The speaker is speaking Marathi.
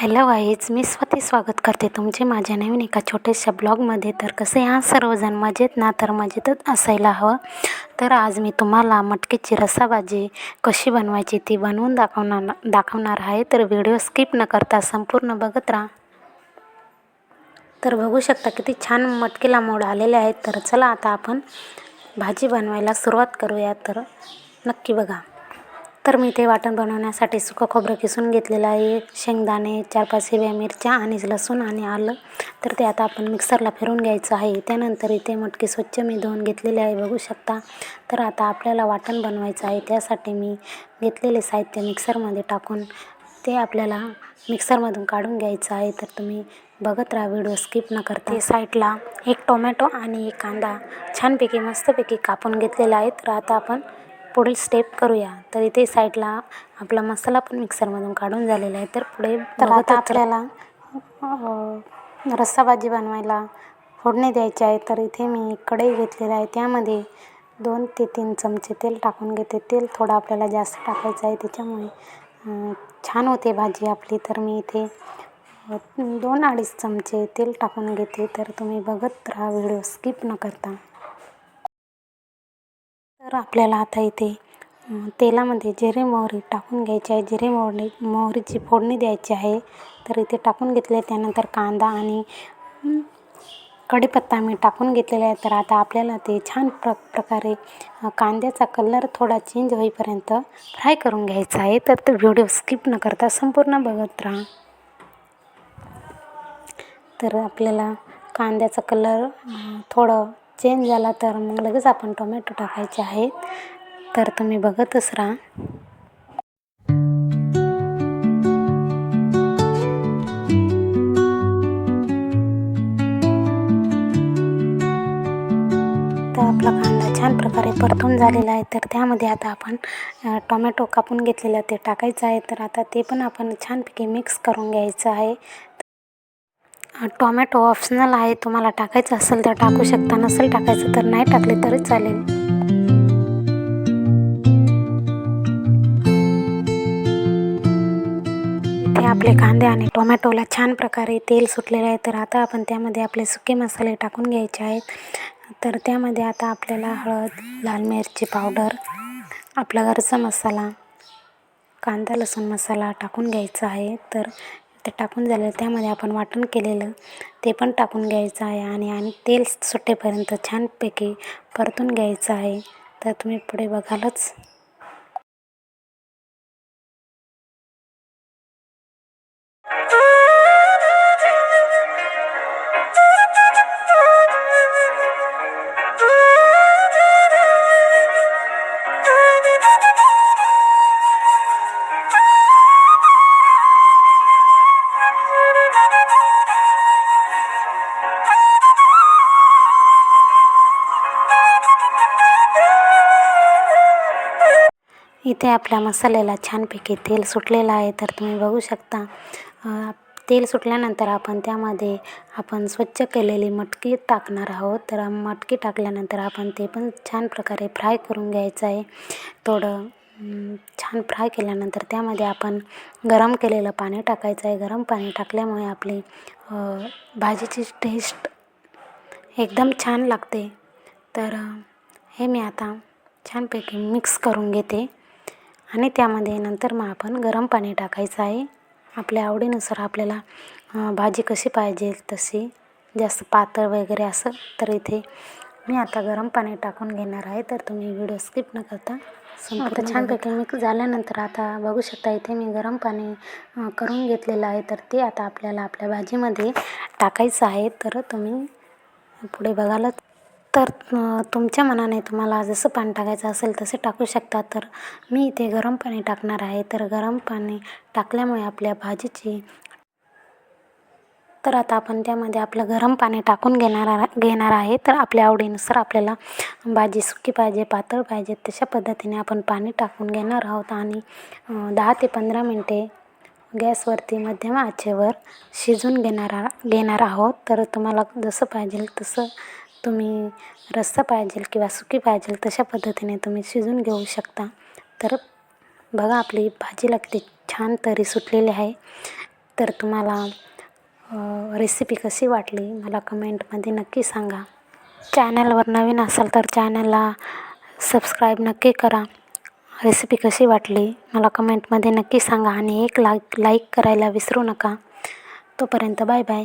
हॅलो वाईज मी स्वती स्वागत करते तुमचे. माझ्या नवीन एका छोट्याशा ब्लॉगमध्ये. तर कसे हा सर्वजण? मजेत ना? तर मजेतच असायला हवं. तर आज मी तुम्हाला मटकीची रसाभाजी कशी बनवायची ती बनवून दाखवणार दाखवणार आहे. तर व्हिडिओ स्किप न करता संपूर्ण बघत राहा. तर बघू शकता किती छान मटकीला मोड आलेले आहेत. तर चला आता आपण भाजी बनवायला सुरुवात करूया. तर नक्की बघा. तर मी ते वाटण बनवण्यासाठी सुकं खोबरं किसून घेतलेलं आहे. शेंगदाणे चार पाच हिरव्या मिरच्या आणि लसूण आणि आलं. तर ते आता आपण मिक्सरला फिरून घ्यायचं आहे. त्यानंतर इथे मटकी स्वच्छ मी धुवून घेतलेली आहे बघू शकता. तर आता आपल्याला वाटण बनवायचं आहे. त्यासाठी मी घेतलेले साहित्य मिक्सरमध्ये टाकून ते आपल्याला मिक्सरमधून काढून घ्यायचं आहे. तर तुम्ही बघत राहा व्हिडिओ स्किप न करता. ते साईडला एक टोमॅटो आणि एक कांदा छानपैकी मस्तपैकी कापून घेतलेला आहे. तर आता आपण पुढील स्टेप करूया. तर इथे साईडला आपला मसाला पण मिक्सरमधून काढून झालेला आहे. तर पुढे तर आता आपल्याला रस्साभाजी बनवायला फोडणी द्यायची आहे. तर इथे मी कढई घेतलेलं आहे. त्यामध्ये दोन ते तीन चमचे तेल टाकून घेते. तेल थोडं आपल्याला जास्त टाकायचं आहे. त्याच्यामुळे छान होते भाजी आपली. तर मी इथे दोन अडीच चमचे तेल टाकून घेते. तर तुम्ही बघत राहा व्हिडिओ स्किप न करता. तर आपल्याला आता इथे तेलामध्ये जिरे मोहरी टाकून घ्यायची आहे. जिरे मोहरी मोहरीची फोडणी द्यायची आहे. तर इथे टाकून घेतले त्यानंतर कांदा आणि कढीपत्ता मी टाकून घेतलेला आहे. तर आता आपल्याला ते छान प्र प्रकारे कांद्याचा कलर थोडा चेंज होईपर्यंत फ्राय करून घ्यायचा आहे. तर तो व्हिडिओ स्किप न करता संपूर्ण बघत राहा. तर आपल्याला कांद्याचा कलर थोडं चेंज झाला तर मग लगेच आपण टोमॅटो टाकायचे आहेत. तर तुम्ही बघतच राहा. तर आपला कांदा छान प्रकारे परतून झालेला आहे. तर त्यामध्ये आता आपण टोमॅटो कापून घेतलेलं ते टाकायचं आहे. तर आता ते पण आपण छानपैकी मिक्स करून घ्यायचं आहे. टोमॅटो ऑप्शनल आहे तुम्हाला टाकायचं असेल तर टाकू शकता नसेल टाकायचं तर नाही टाकले तरी चालेल. इथे आपले कांदे आणि टोमॅटोला छान प्रकारे तेल सुटलेले आहे तर आता आपण त्यामध्ये आपले सुके मसाले टाकून घ्यायचे आहेत. तर त्यामध्ये आता आपल्याला हळद लाल मिरची पावडर आपला घरचा मसाला कांदा लसूण मसाला टाकून घ्यायचा आहे. तर ते टाकून झालं त्यामध्ये आपण वाटण केलेलं ते पण टाकून घ्यायचं आहे आणि आणि तेल सुटेपर्यंत छानपैकी परतून घ्यायचं आहे. तर तुम्ही पुढे बघालच. इथे आपल्या मसाल्याला छानपैकी तेल सुटलेलं आहे तर तुम्ही बघू शकता. तेल सुटल्यानंतर आपण त्यामध्ये आपण स्वच्छ केलेली मटकी टाकणार आहोत. तर मटकी टाकल्यानंतर आपण ते पण छान प्रकारे फ्राय करून घ्यायचं आहे. थोडं छान फ्राय केल्यानंतर त्यामध्ये आपण गरम केलेलं पाणी टाकायचं आहे. गरम पाणी टाकल्यामुळे आपली भाजीची टेस्ट एकदम छान लागते. तर हे मी आता छानपैकी मिक्स करून घेते. आणि त्यामध्ये नंतर मग आपण गरम पाणी टाकायचं आहे. आपल्या आवडीनुसार आपल्याला भाजी कशी पाहिजे तशी जास्त पातळ वगैरे असं तर इथे मी आता गरम पाणी टाकून घेणार आहे. तर तुम्ही व्हिडिओ स्किप न करता आता छानपैकी मिक्स झाल्यानंतर आता बघू शकता इथे मी गरम पाणी करून घेतलेलं आहे. तर ते आता आपल्याला आपल्या भाजीमध्ये टाकायचं आहे. तर तुम्ही पुढे बघायला तर तुमच्या मनाने तुम्हाला जसं पाणी टाकायचं असेल तसे टाकू शकता. तर मी इथे गरम पाणी टाकणार आहे. तर गरम पाणी टाकल्यामुळे आपल्या भाजीची तर आता आपण त्यामध्ये आपलं गरम पाणी टाकून घेणार घेणार आहे. तर आपल्या आवडीनुसार आपल्याला भाजी सुकी पाहिजे पातळ पाहिजे तशा पद्धतीने आपण पाणी टाकून घेणार आहोत. आणि दहा ते पंधरा मिनटे गॅसवरती मध्यम आचेवर शिजून घेणार घेणार आहोत. तर तुम्हाला जसं पाहिजे तसं तुम्ही रस्सा पाहिजेल किंवा सुकी पाहिजेल तशा पद्धतीने तुम्ही शिजून घेऊ शकता. तर बघा आपली भाजीला किती छान तरी सुटलेली आहे. तर तुम्हाला रेसिपी कशी वाटली मला कमेंटमध्ये नक्की सांगा. चॅनलवर नवीन असाल तर चॅनलला सबस्क्राईब नक्की करा. रेसिपी कशी वाटली मला कमेंटमध्ये नक्की सांगा आणि एक लाईक लाईक करायला विसरू नका. तोपर्यंत बाय बाय.